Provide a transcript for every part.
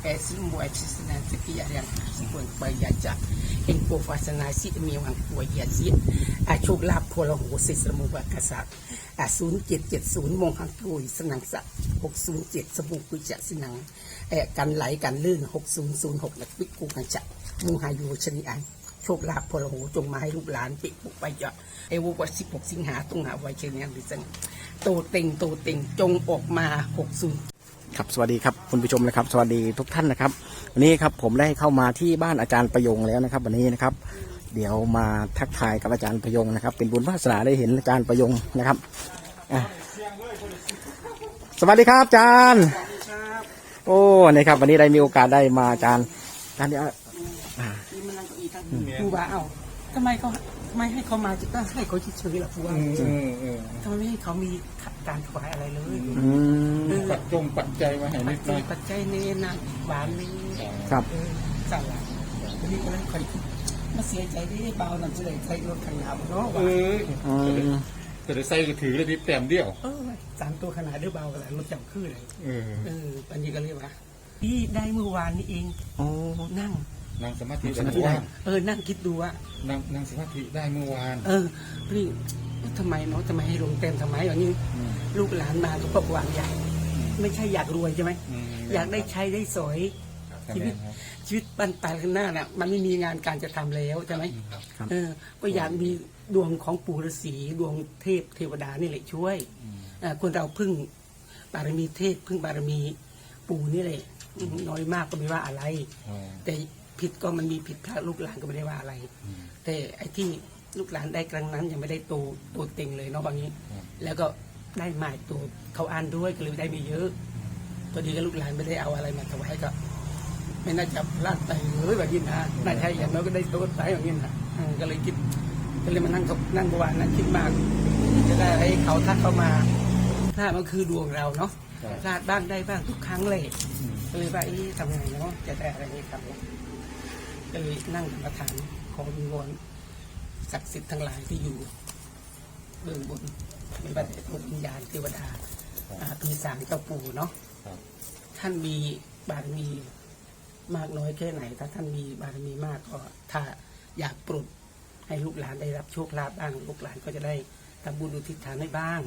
eh semua existensi sekian yang sebut bayar jak Engko fasana si mi wang kuwa ya si อาโชคลาภพลโหสิสมุบักษัตริย์อาศูนย์เจ็ดเจ็ดศูนย์มงหังกุยสนังสักหกศูนย์เจ็ดสมุกุยจะสนังเออกันไหลกันลื่นหกศูนย์ศูนย์หกนักวิกูกันจะมูหายูชนิอันโชคลาภพลโหจงมาให้ลูกหลานปิปุกไปเยอะเอววัสิบหกสิงหาตุงหาไวเชนียนดิสังโตเต็งโตเต็งจงออกมาหกศูนย์ ครับสวัสดีครับคุณผู้ชมนะครับ สวัสดีทุกท่านนะครับ วันนี้ครับผมได้เข้ามาที่บ้านอาจารย์ประยงแล้วนะครับ วันนี้นะครับ เดี๋ยวมาทักทายกับอาจารย์ประยงนะครับ เป็นบุญวาสนาได้เห็นอาจารย์ประยงนะครับอะสวัสดีครับอาจารย์ โอ้นี่ครับ วันนี้ได้มีโอกาสได้มาอาจารย์อาจารย์เดี๋ยวอ่านี่มันนั่งเก้าอี้ทั้งครูบาเอ้าทำไมเขาทำ ไมให้เขามาจะต้องให้เขาเฉยๆล่ะครูว่าทำไมไม่ให้เขามีการถวายอะไรเลยอืมเออปัจจงปัจจัยมาให้ปันิจดหจัน่อย ยปัจจัยเนนะหวานนี่ครับ เออสั่งละวันนี้ก็เลยคอยคิดมาเสียใจได้เบาหน่อยจะได้ใช้รถขันหนาวเนาะเอว่าออืม แต่ได้ใส่ก็ถือเลยนิดแต้มเดียว เออสามตัวขนาดเด้อเบากันแหละรถจับขึ้นเลย เออ เออวันนี้ก็เลยว่าพี่ได้เมื่อวานนี้เอง โอ้นั่ง นั่งสมาธินั่งสมาธิเมื่อวานเออนั่งคิดดูว่านั่งนั่งสมาธิได้เมื่อวาน เออพี่ทำไมเนาะทำไมให้ลงเต็มทำไมอย่างนี้มลูกหลานมาก็บอกวางใหญ่ไม่ใช่อยากรวยใช่ไหมมอยากได้ใช้ได้สอย ครับชีวิต ครับชีวิตบันปลายข้างหน้าน่ะมันไม่มีงานการจะทำแล้วใช่ไหมครับเออ ก็อยากมีดวงของปู่ฤาษีดวงเทพเทวดานี่แหละช่วยเอ่อคนเราพึ่งบารมีเทพพึ่งบารมีปู่นี่แหละอืมน้อยมากก็ไม่ว่าอะไร อ๋อแต่ ผิดก็มันมีผิดพลาดลูกหลานก็ไม่ได้ว่าอะไรอืมแต่ไอ้ที่ลูกหลานได้ครั้งนั้นยังไม่ได้โตโตเต็งเลยเนาะบางนี้ครับแล้วก็ได้หมายตัวเขาอ่านด้วยก็เลยได้ไม่เยอะพอดีก็ลูกหลานไม่ได้เอาอะไรมาถวายก็ไม่น่าจะพลาดไปเลยแบบนี้นะน่าใช่อย่างน้อยก็ได้โต๊ะไปแบบนี้นะเออก็เลยคิดก็เลยมานั่งกับนั่งเมื่อวานนั่งคิดมากจะได้ให้เขาทักเข้ามาพลาดมันคือดวงเราเนาะครับพลาดบ้างได้บ้างทุกครั้งเลยอืมก็เลยว่าเอ๊ะทำไงเนาะจะได้อะไรนี้ครับ ก็เลยนั่งกรรมฐานขอวิงวอนศักดิ์สิทธิ์ทั้งหลายที่อยู่เบื้องบนเป็นบัตรดวงวิญญาณเทวดาอ่าปีศาจเจ้าปู่เนาะครับ ท่านมีบารมีมากน้อยแค่ไหน ถ้าท่านมีบารมีมากก็ถ้าอยากปลุกให้ลูกหลานได้รับโชคลาภบ้างลูกหลานก็จะได้ทำบุญอุทิศทานให้บ้าง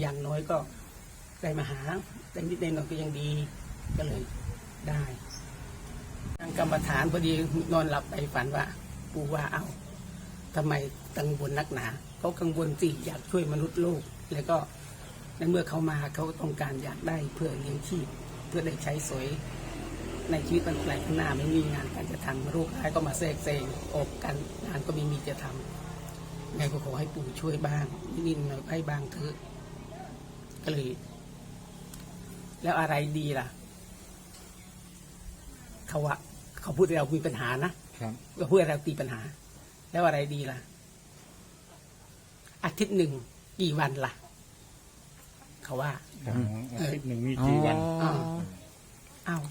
อย่างน้อยก็ได้มาหาได้นิดได้หน่อยก็ยังดีก็เลยได้ ทางกรรมฐานพอดีนอนหลับไปฝันว่าปู่ว่าเอาทำไมกังวลนักหนาเขากังวลสิอยากช่วยมนุษย์โลก แล้วก็ในเมื่อเขามาเขาก็ต้องการอยากได้เพื่อเลี้ยงชีพเพื่อได้ใช้สอยในชีวิตมันแปลกข้างหน้าไม่มีงานการจะทำโรคร้ายก็มาแทรกแซงออกกันงานก็ไม่มีจะทำไงก็ขอให้ปู่ช่วยบ้างนิดหน่อยให้บ้างเถอะก็เลยแล้วอะไรดีล่ะ เขาว่าเขาพูดให้เรามีปัญหานะครับก็พูดให้เราตีปัญหา แล้วอะไรดีล่ะ อาทิตย์หนึ่งกี่วันล่ะ เขาว่าครับอาทิตย์หนึ่งมีกี่วัน อ๋ออ้าว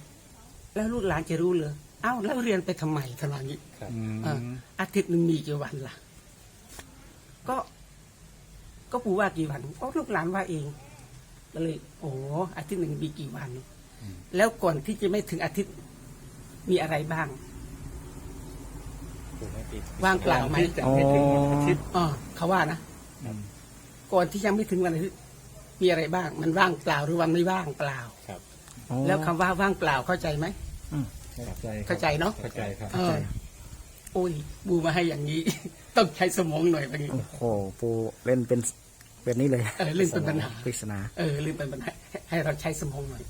แล้วลูกหลานจะรู้เหรออ้าวแล้วเรียนไปทำไมทำนองนี้ครับ เอออาทิตย์หนึ่งมีกี่วันล่ะ ก็ ก็ปู่ว่ากี่วันก็ลูกหลานว่าเองก็เลย โอ้อาทิตย์หนึ่งมีกี่วัน แล้วก่อนที่จะไม่ถึงอาทิตย์ มีอะไรบ้าง ว่างเปล่าไหมจะไม่ถึงวันอาทิตย์อ๋อเขาว่านะอืมก่อนที่ยังไม่ถึงวันอาทิตย์มีอะไรบ้าง มันว่างเปล่าหรือว่าไม่ว่างเปล่า ครับแล้วคำว่าว่างเปล่าเข้าใจไหม เข้าใจครับเข้าใจเนอะ เข้าใจครับ เออโอ้ยบูมาให้อย่างนี้ ต้องใช้สมองหน่อยแบบนี้โอ้โหปูเล่นเป็นแบบนี้เลยเออเรื่องเป็นปัญหา ปริศนา เออเรื่องเป็นปัญหาให้เราใช้สมองหน่อย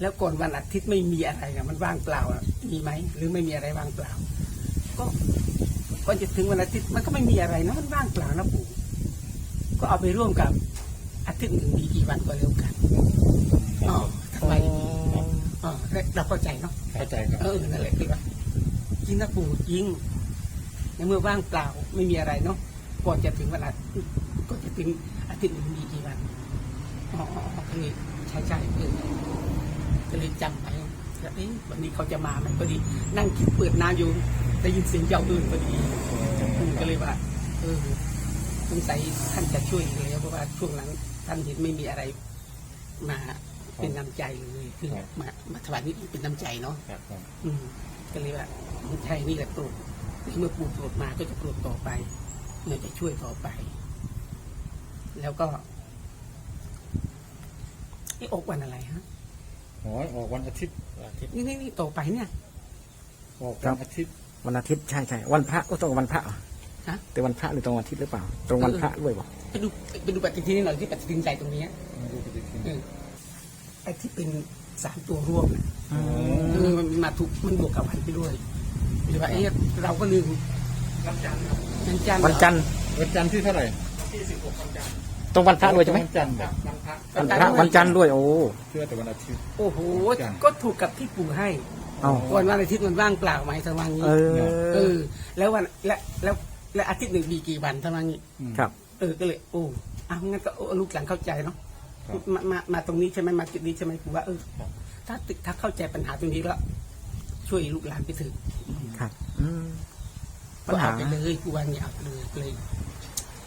แล้วก่อนวันอาทิตย์ไม่มีอะไรอะมันว่างเปล่าอะมีไหมหรือไม่มีอะไรว่างเปล่า ก็ก่อนจะถึงวันอาทิตย์มันก็ไม่มีอะไรนะมันว่างเปล่านะปู่ก็เอาไปร่วมกับอาทิตย์หนึ่งมีกี่วันก็แล้วกันอ๋อทำไมอ๋อเราเข้าใจเนาะเข้าใจครับเออนั่นแหละคือว่าจริงนะปู่จริงในเมื่อว่างเปล่าไม่มีอะไรเนาะก่อนจะถึงวันอาทิตย์ก่อนจะถึงอาทิตย์หนึ่งมีกี่วันอ๋ออ๋ออ๋อก็เลยใช่ใช่เออ ก็เลยจำไปแล้วเอ๊ะวันนี้เขาจะมาไหมพอดี นั่งคิดเปิดน้ำอยู่ได้ยินเสียงเจ้าอื่นพอดีอืมก็เลยว่า เออสงสัยท่านจะช่วยอยู่แล้วเพราะว่าช่วงหลังท่านเห็นไม่มีอะไรมาเป็นน้ำใจเลยคือครับมามาถวายนี่เป็นน้ำใจเนาะครับครับอืมก็เลยว่าไม่ใช่นี่แหละปลูกเมื่อปลูกปลูกมาก็จะปลูกต่อไปเมื่อจะช่วยต่อไป แล้วก็นี่ออกวันอะไรฮะ หอยออกวันอาทิตย์นี่นี่นี่ต่อไปเนี่ย ออกวันอาทิตย์วันอาทิตย์ใช่ใช่วันพระก็ตรงกับวันพระเหรอฮะ แต่วันพระหรือตรงวันอาทิตย์หรือเปล่า ตรงวันพระด้วยบ่ไปดูไปดูปฏิทินหน่อยที่ปฏิทินใจตรงนี้ไม่รู้ปฏิทินเออไอ้ที่เป็นสามตัวร่วมน่ะอืมเออมันมาถูกมันบวกกับวันไปด้วยหรือว่าเอ๊ะเราก็ลืมวันจันทร์วันจันทร์วันจันทร์วันจันทร์ที่เท่าไหร่ ตรงวันพระด้วยใช่ไหมวันจันทร์บอกวันพระวันจันทร์ด้วยโอ้เชื่อแต่วันอาทิตย์ โอ้โหวันจันทร์ก็ถูกกับที่ปู่ให้เอาวันวันอาทิตย์มันว่างเปล่าไหมทางวันนี้เอเอออ แล้ววันและแล้วและอาทิตย์หนึ่งมีกี่วันทางวันนี้มครับ เออก็เลยโอ้อ้าวงั้นก็โอ้ลูกหลานเข้าใจเนาะครับ มามามาตรงนี้ใช่ไหมมาจุดนี้ใช่ไหมปู่ว่าเออครับถ้าติถ้าเข้าใจปัญหาตรงนี้แล้ว ช่วยลูกหลานไปถึงครับ อืม ปัก็ญหา เอาไปเลยปู่ว่าอย่างนี้เอาไปเลยเลย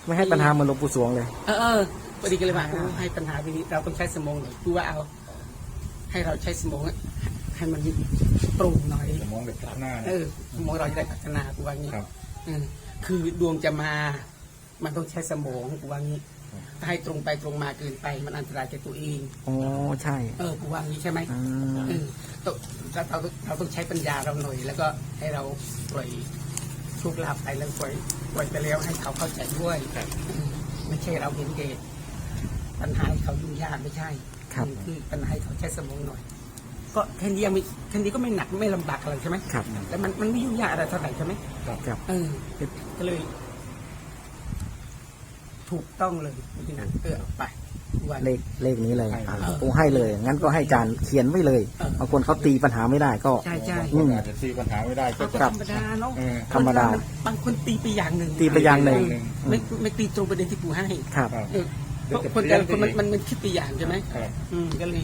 ไม่ให้ปัญหาเหมือนหลวงปู่สวงเลย เออเออพอดีก็เลยว่าเออให้ปัญหาทีนี้เราต้องใช้สมองหน่อยปู่ว่าเอา ให้เราใช้สมองให้มันปรุงหน่อย สมองแบบหน้าเออสมองเราจะได้พัฒนาปู่ว่าอย่างนี้ครับเออคือดวงจะมา มันต้องใช้สมองปู่ว่าอย่างนี้ครับ ถ้าให้ตรงไปตรงมาเกินไป มันอันตรายแก่ตัวเอง อ๋อ ใช่ เออปู่ว่าอย่างนี้ใช่ไหมอืม เออต้องเราเราเราต้องใช้ปัญญาเราหน่อย แล้วก็ให้เราปล่อย โชคลาภไปแล้วปล่อยปล่อยไปแล้วให้เขาเข้าใจด้วยครับเออไม่ใช่เราเห็นเดชปัญหาให้เขายุ่งยากไม่ใช่ครับอคือปัญหาให้เขาใช้สมองหน่อย ก็แค่นี้ยังไม่แค่นี้ก็ไม่หนักไม่ลำบากอะไรใช่ไหมครับแล้วมันมันไม่ยุ่งยากอะไรเท่าไหร่ใช่ไหมครับครับเออก็เลย ถูกต้องเลยพี่นะเออเอาไป วัน เลขเลขนี้เลยให้อ่าเลยปูให้เลย งั้นก็ให้อาจารย์เขียนไว้เลยเออ บางคนเขาตีปัญหาไม่ได้ก็ ใช่ใช่บางคนอาจจะตีปัญหาไม่ได้ก็ก็จะ ธรรมดาเนาะเออ ธรรมดาบางคนตีไปอย่างหนึ่งตีไปอย่างหนึ่งไม่ไม่ตีตรงประเด็นที่ปู่ให้ครับ ครับ เออเพราะคนแต่ละคนมันมันมันคิดไปอย่างใช่ไหมครับอืมก็เลย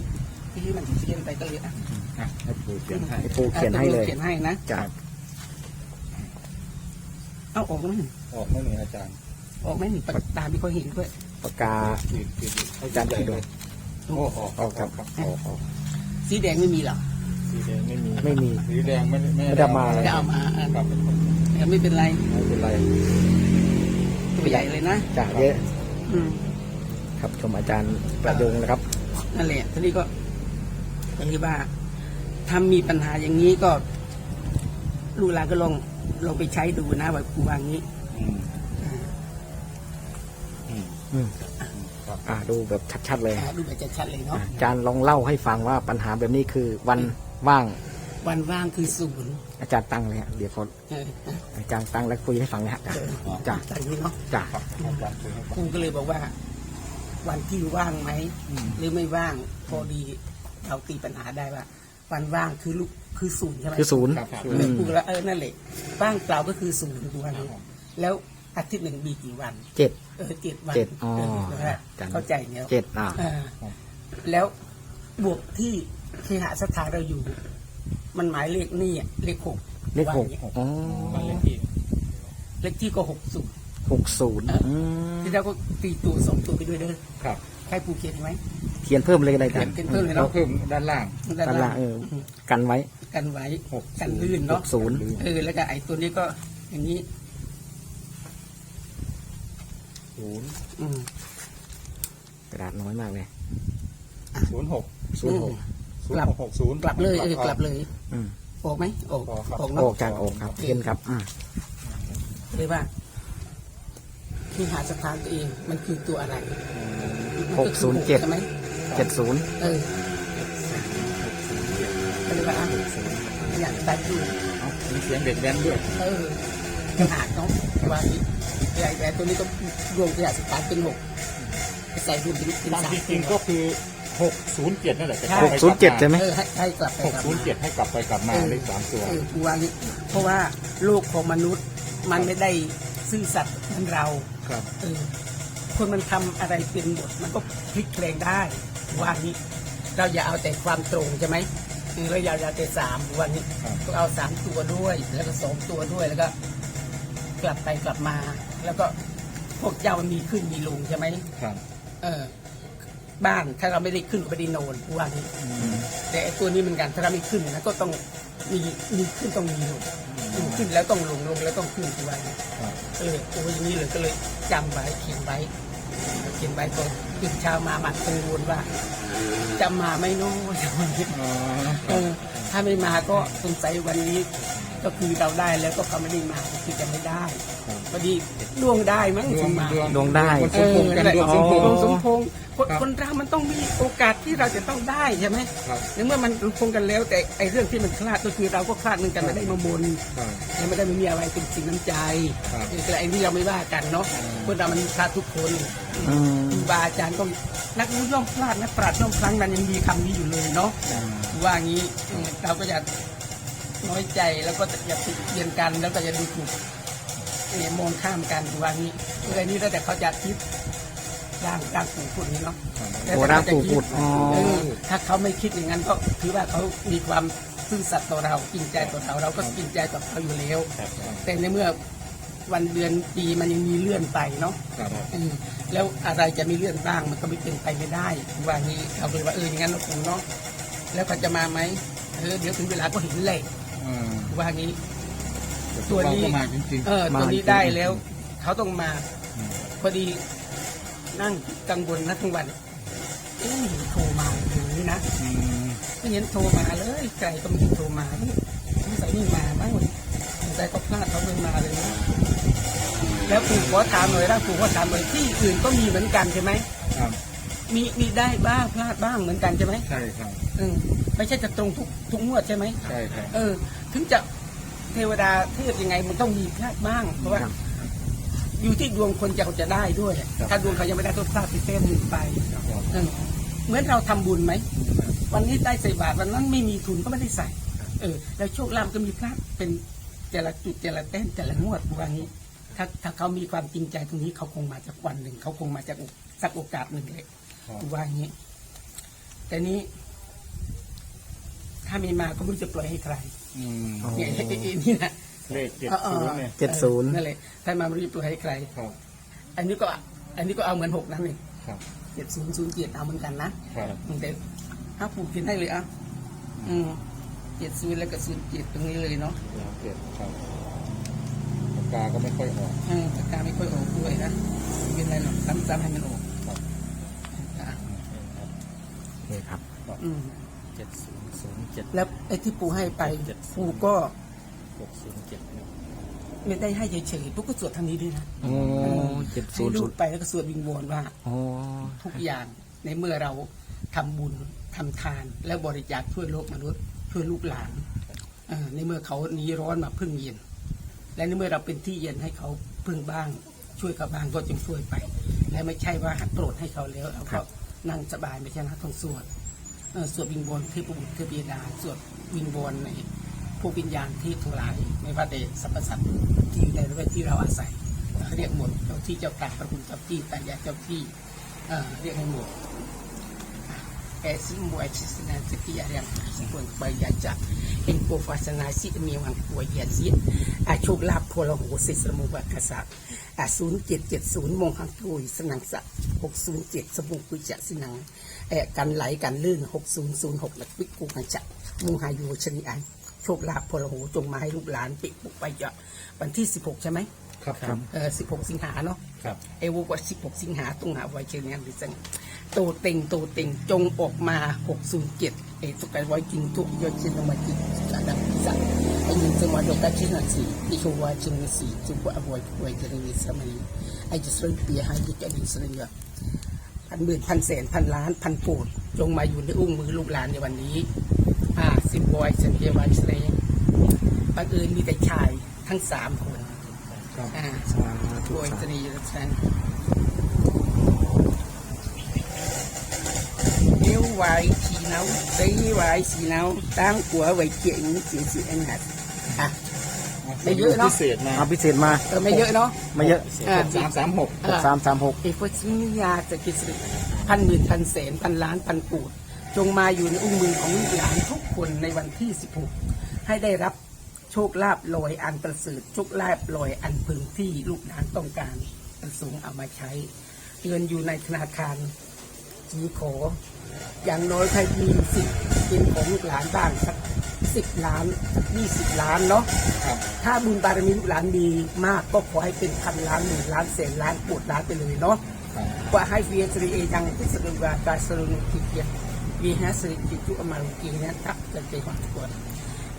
ที่มันเขียนไปก็เลยอะอะให้ปู่เขียนให้ให้ปูเขียนให้เลยเขียนให้นะจ้ะเอาออกไหมออกไม่เหมือนอาจารย์ออกไหมนี่ตามที่เขาเห็นด้วย ปากกาขีดขีดอาจารย์ขีดดูโอ้ออกออกครับออกออกสีแดงไม่มีหรอกสีแดงไม่มีไม่มีสีแดงไม่ไม่ไม่ได้มาไม่ได้เอามาอะครับแต่ไม่เป็นไรไม่เป็นไรตัวใหญ่เลยนะจ้ะเยอะอืมครับชมอาจารย์ประยงนะครับนั่นแหละทีนี้ก็ก็คือว่าถ้ามีปัญหาอย่างนี้ก็ลูกหลานก็ลองลองไปใช้ดูนะว่าครูวางนี้ อืมอืมอืมครับอ่าดูแบบชัดๆเลยอ่าดูแบบชัดๆเลยเนาะอะอาจารย์ลองเล่าให้ฟังว่าปัญหาแบบนี้คือวันว่าง วันว่างคือศูนย์อาจารย์ตั้งเลยฮะเดี๋ยวเขาเอออาจารย์ตั้งแล้วคุยให้ฟังเลยฮะจ้ะจ้ะจากนี้เนาะ จ้ะ ครับอาจารย์คุยให้ฟังครูก็เลยบอกว่า วันที่ว่างไหมอืม หรือไม่ว่างพอดีเราตีปัญหาได้ว่า วันว่างคือลูกคือศูนย์ใช่ไหมคือศูนย์ ครับเออครูแล้วเออนั่นแหละว่างเปล่าก็คือศูนย์ดูวันนี้ครับแล้วอาทิตย์หนึ่งมีกี่วัน เจ็ด เออเจ็ดวันเจ็ดอ๋อเออนะฮะจันทร์ เข้าใจเนี่ยเจ็ดอ่า อ่าแล้วบวกที่เคหสถานเราอยู่ มันหมายเลขนี่อะเลขหกเลขหกว่าอย่างเงี้ยอ๋อเลขที่เลขที่ก็หกศูนย์หกศูนย์อืมที่เราก็ตีตัวสองตัวไปด้วยเด้อครับใครปูเขียนไหม เขียนเพิ่มเลยอะไรกัเขียนนเป็นเพิ่มเลยเราเนาะ เพิ่มด้านล่างด้านล่างเออ กันไว้กันไว้หกกันลื่นหเนาะกศูนย์ เออแล้วก็ไอ้ตัวนี้ก็อย่างนี้ ศูนย์อืมกระดาษน้อยมากเลยศูนย์หกศูนย์หกศูนย์หกหกศูนย์กลับเลยเออกลับเลย อืมออกไหมออกออกครับออกโอเนาะกจากโอกครับเขียนครับอ่าเลยว่าที่หาสถานตัวเองมันคือตัวอะไรหกศูนย์เจ็ดใช่ไหมเจ็ดศูนย์เออก็เลยว่าอะอยากได้ดูเอามีเสียงเด็กแว้นด้วยเออ ปัญหาเนาะว่าที่ไอ้ไอ้ตัวนี้ก็รวมขยะสถานเป็นหกใส่รวมเป็นเป็นตามสามจริงๆก็คือหกศูนย์เจ็ดนั่นแหละใช่หกศูนย์เจ็ดใช่ไหม เออให้ให้กลับไปหกกลับศูนย์มาเจ็ดให้กลับไปกลับมาเออเลขสามตัว เออกูว่างี้เพราะว่าโลกของมนุษย์มันไม่ได้ซื่อสัตย์เหมือนเราครับ เออคนมันทำอะไรเป็นหมดมันก็พลิกแปลงได้ว่างี้ เราอย่าเอาแต่ความตรงใช่ไหมคือเราอย่าเอาแต่สามวันนี้ครับ ก็เอาสามตัวด้วยแล้วก็สองตัวด้วยแล้วก็ กลับไปกลับมา แล้วก็พวกเจ้ามันมีขึ้นมีลงใช่ไหมครับ เออ บ้านถ้าเราไม่ได้ขึ้นก็ไม่ได้นอนวันนี้แต่ไอ้ตัวนี้เหมือนกันถ้าเราไม่ขึ้นนะก็ต้องมีมีขึ้นต้องมีลงอืมขึ้นแล้วต้องลงลงแล้วต้องขึ้นทุกวันนี้ครับเออโอ้ยอย่างนี้เลยก็เลยจำไว้เขียนไว้เขียนไว้ตอนตื่นเช้ามาหมัดกังวลว่าจะมาไหม่น้อยจะมาไหมอ๋อเออถ้าไม่มาก็สงสัยวันนี้ ก็คือเราได้แล้วก็เขาไม่ได้มาก็คือจะไม่ได้พอดีดวงได้มั้งดวถึงงมาดวงดวงได้คนสมพงษ์กันดวงสมพงษ์ดวงสมพงษ์คนครับคนเรามันต้องมีโอกาสที่เราจะต้องได้ใช่ไหมครับในเมื่อมันคงกันแล้ว แต่ไอ้เรื่องที่มันคลาดก็คือเราก็คลาดเหมือนกันไม่ได้มาบนครับยังไม่ได้ไม่มีอะไรเป็นสิ่งน้ำใจครับแต่ไอ้นี่เราไม่ว่ากันเนาะคนเรามันพลาดทุกคนอืมครูบาอาจารย์ก็นักรู้ย่อมพลาดนักปราชญ์ย่อมพลั้งนั้นยังมีคำนี้อยู่เลยเนาะว่างี้เออเราก็อย่า น้อยใจแล้วก็อย่าติเตียนกัน แล้วก็อย่าดูถูกเอ่อมองข้ามกันว่างี้เรื่องนี้แล้วแต่เขาจะคิดร่างร่างปู่พูดนี้เนาะโอ้ร่างปู่พูดอ๋อเออถ้าเขาไม่คิดอย่างนั้นก็ถือว่าเขามีความซื่อสัตย์ต่อเราจริงใจต่อเราเราก็จริงใจต่อเขาอยู่แล้ว แต่ในเมื่อวันเดือนปีมันยังมีเลื่อนไปเนาะครับอืมแล้วอะไรจะมีเลื่อนบ้างมันก็ไม่เป็นไปไม่ได้ว่างี้เราเลยว่าเอออย่างนั้นเราคงเนาะแล้วเขาจะมาไหมเออเดี๋ยวถึงเวลาก็เห็นแหละอ่า ว่างี้ ตัตัววนี้นี้ก็มาจริงเออมาตัวนี้จริงๆได้แล้ว เขาต้องมาอืมพอดีนั่งกังวลนะทั้งวันเอ๊ะไม่เห็นโทรมาเลยนะๆอืมไม่เห็นโทรมาเลยไกลก็ไม่เห็นโทรมาสงสัยไม่มาบ้างสงสัยเขาพลาดเขาไม่มาเลยนะแล้วปู่ขอถามหน่อยนะปู่ขอถามหน่อยที่อื่นก็มีเหมือนกันใช่ไหมครับมีมีได้บ้างพลาดบ้างเหมือนกันใช่ไหมใช่ครับเออ ไม่ใช่จะตรงทุกทุกงวดใช่ไหมใช่ครับ เออ ถึงจะเทวดาเทพยังไงมันต้องมีพลาดบ้าง เพราะว่า ครับอยู่ที่ดวงคนจะจะได้ด้วยถ้าดวงเขายังไม่ได้ก็พลาดไปเต้มหนึ่งไปเออเหมือนเราทำบุญไหม วันนี้ได้ใส่บาตรวันนั้นไม่มีทุนก็ไม่ได้ใส่ เออ แล้วโชคลาภก็มีพลาดเป็นแต่ละจุดแต่ละแต้มแต่ละงวดว่างี้ ถ้าถ้าเขามีความจริงใจตรงนี้เขาคงมาจากวันหนึ่งเขาคงมาจากสักโอกาสหนึ่งเลยครับ ว่าอย่างนี้ แต่นี้ ถ้าไม่มาก็ไม่รู้จะปล่อยให้ใครอืมอ๋อ เนี่ยไอ้ไอ้ไอ้นี่นะเลขเจ็ดเออศูนย์เนี่ย เจ็ดศูนย์ นั่นแหละถ้ามาไม่รู้จะปล่อยให้ใคร ครับ อันนี้ก็ อันนี้ก็เอาเหมือนหกนั่นเองครับ เจ็ดศูนย์ศูนย์เจ็ดเอาเหมือนกันนะครับ แต่ถ้าผูกกินให้เลยอะอืมเจ็ดศูนย์แล้วก็ศูนย์เจ็ดตรงนี้เลยเนาะแล้วเจ็ดครับปากกาก็ไม่ค่อยออกเออปากกาไม่ค่อยออกด้วยนะไม่เป็นไรหรอกซ้ำๆให้มันออกครับ อะนี่ครับ อืม เจ็ดศูนย์ศูนย์เจ็ด แล้วไอ้ที่ปูให้ไปเจ็ดปูก็หกศูนย์เจ็ดไม่ได้ให้เฉยๆปูก็สวดทางนี้ด้วยนะโอ้เจ็ดศูให้นย์ลูศูกนย์ไปแล้วก็สวดวิงวอนว่า โอ้ทุกอย่างในเมื่อเราทำบุญทำทาน และบริจาคช่วยโลกมนุษย์ช่วยลูกหลานเอ่อในเมื่อเขาหนีร้อนมาพึ่งเย็น และในเมื่อเราเป็นที่เย็นให้เขาพึ่งบ้าง ช่วยเขาบ้างก็จงช่วยไป และไม่ใช่ว่าโปรดให้เขาแล้วเราก็นั่งสบายไม่ใช่นะต้องสวดเอ่อ สวดวิงวอนเทพบุตรเทพีดาสวดวิงวอนในผู้วิญญาณที่ทั้งหลายไม่ว่าแต่สรรพสัตว์ที่อยู่ในระแวกที่เราอาศัยเรียกหมดเจ้าที่เจ้ากางพระคุณเจ้าที่ตายายเจ้าที่เรียกให้หมด แอซิมบวยชิสนาสติยาเรียงสิบนใบยาจักเอ็นโกฟาสนาสิมีวังปัวยาสิอาโชคลาภพลโหสิสมุวักษัตริย์อาศูนย์เจ็ดเจ็ดศูนย์มงหังกุยสนังสะหกศูนย์เจ็ดสมุกุยจะสินังแอะกันไหลกันลื่นหกศูนย์ศูนย์หกหลักวิกูหังจะมุงหายูชนิอันโชคลาภพลโหจงมาให้ลูกหลานปิดปุกไปเจาะวันที่สิบหกใช่ไหม ครับผมเออสิบหกสิงหาเนาะครับ ไอ้วัวกว่า16 สิงหาตรงหาไว้เชิญงานดิฉันโตเต็งโตเต็งจงออกมา 607ไอ้ตุกไก่ไว้กินทุกยอดชินมากินจากดังสักไอ้ยินสมาดกาชินาสีดิชัวชินมีสีจุบอวอยไว้เจริญสมัยไอ้จะสร้างเปียให้ดิจดินสริยพันหมื่นพันแสนพันล้านพันโกดจงมาอยู่ในอุ้งมือลูกหลานในวันนี้อ่าสิบบอยสันเทวันเสลงบังเอิญมีแต่ชายทั้งสามคน ครับอ่าสาธุโดยสาตธุรีรัชน nếu vài chỉ nấu tí vài chỉ nấu tám của vài chuyện chỉ chỉ anh hạt à ไม่เยอะเนอะ พิเศษมาเอาพิเศษมาเออไม่เยอะเนาะ ไม่เยอะอ่า สามสามหกหกสามสามหกเอกพชินยาจะกิจสิพันหมื่นพันแสนพันล้านพันปูดจงมาอยู่ในอุ้งมือของลูกหลานทุกคนในวันที่ 16 ให้ได้รับโชคลาภลอยอันประเสริฐโชคลาภลอยอันพึงที่ลูกหลานต้องการประสงค์เอามาใช้ เงินอยู่ในธนาคารจีขอ อย่างน้อยใครมีสิทธิ์เป็นของลูกหลานบ้างสักสิบล้านสักยี่สิบล้านเนาะครับถ้าบุญบารมีลูกหลานดีมากก็ขอให้เป็นพันล้านหมื่นล้านแสนล้านปวดล้านไปเลยเนาะครับว่าให้เวียนสรีเอยังเป็นสรุปว่าการสรุปกิจเกียรติวีหาสริกิจุอมาลุกีนะทับกันใจหวังกด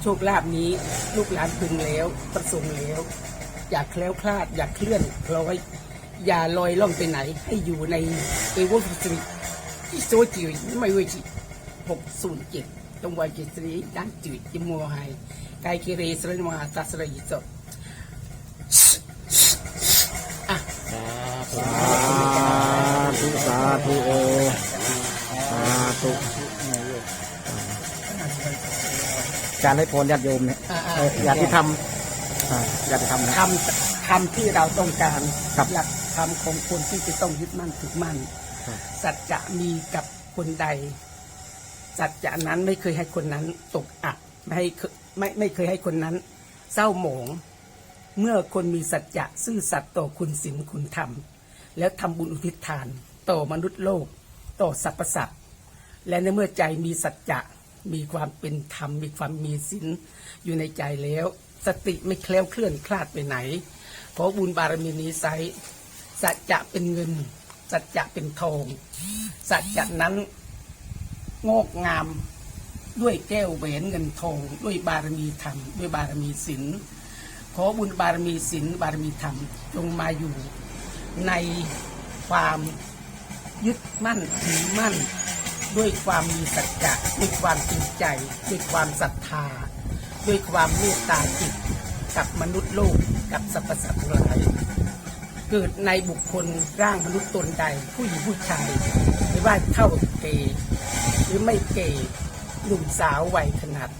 โชคลาภนี้ลูกหลานพึงแล้ว ประสงค์แล้ว อยากแคล้วคลาด อยากเคลื่อนคล้อย อย่าลอยล่องไปไหน ให้อยู่ในเอวอสริที่โซจิวไม่เวจิหกศูนย์เจ็ดตรงวัยจิตรีด้านจืดจิมัวไฮกายกิเรสรมาตัสระยิจบสาธุสาธุสาธุโอสาธุ การให้พรญาติโยมเนี่ยอ่าๆเอ่ออยากที่ทำอ่าอยากที่ทำนะทำทำที่เราต้องการครับหลักธรรมของคนที่จะต้องยึดมั่นถือมั่น ครับ สัจจะมีกับคนใด สัจจะนั้นไม่เคยให้คนนั้นตกอับไม่ให้เคไม่ไม่เคยให้คนนั้น เศร้าหมอง เมื่อคนมีสัจจะซื่อสัตย์ต่อคุณศีลคุณธรรม แล้วทำบุญอุทิศทาน ต่อมนุษย์โลก ต่อสรรพสัตว์และในเมื่อใจมีสัจจะ มีความเป็นธรรม มีความมีศีลอยู่ในใจแล้ว สติไม่แคล้วเคลื่อนคลาดไปไหน เพราะบุญบารมีนี้ไซสัจจะเป็นเงิน สัจจะเป็นทอง สัจจะนั้นงอกงามด้วยแก้วแหวนเงินทอง ด้วยบารมีธรรม ด้วยบารมีศีลขอบุญบารมีศีลบารมีธรรมจงมาอยู่ในความยึดมั่นถือมั่น ด้วยความมีสัจจะด้วยความจริงใจ ด้วยความศรัทธา ด้วยความเมตตาจิต กับมนุษย์โลกกับสรรพสัตว์ทั้งหลาย เกิดในบุคคลร่างมนุษย์ตนใด ผู้หญิงผู้ชาย ไม่ว่าเท่าเกย์หรือไม่เกย์หนุ่มสาววัยขนาด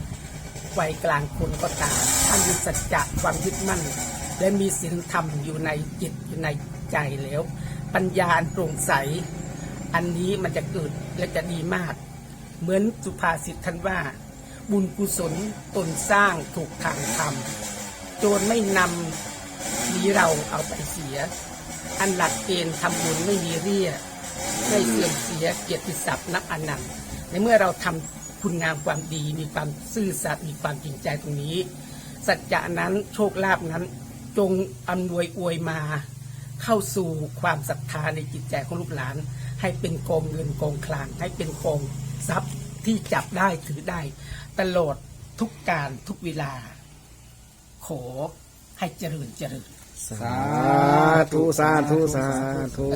วัยกลางคนก็ตามถ้ามีสัจจะความยึดมั่น และมีศีลธรรมอยู่ในจิตอยู่ในใจแล้ว ปัญญาโปร่งใส อันนี้มันจะเกิดและจะดีมาก เหมือนสุภาษิตท่านว่า บุญกุศลตนสร้างถูกทางทำโจรไม่นำหนีเราเอาไปเสีย อันหลักเกณฑ์ทำบุญไม่มีเรี่ยไม่เสื่อมเสียเกียรติศัพท์นับอนันต์ในเมื่อเราทำคุณงามความดีมีความซื่อสัตย์มีความจริงใจตรงนี้ สัจจะนั้นโชคลาภนั้น จงอำนวยอวยมา เข้าสู่ความศรัทธาในจิตใจของลูกหลาน ให้เป็นกองเงินกองคลางให้เป็นกองทรัพย์ที่จับได้ถือได้ ตลอดทุกการทุกเวลา ขอให้เจริญเจริญ สาธุ สาธุ สาธุ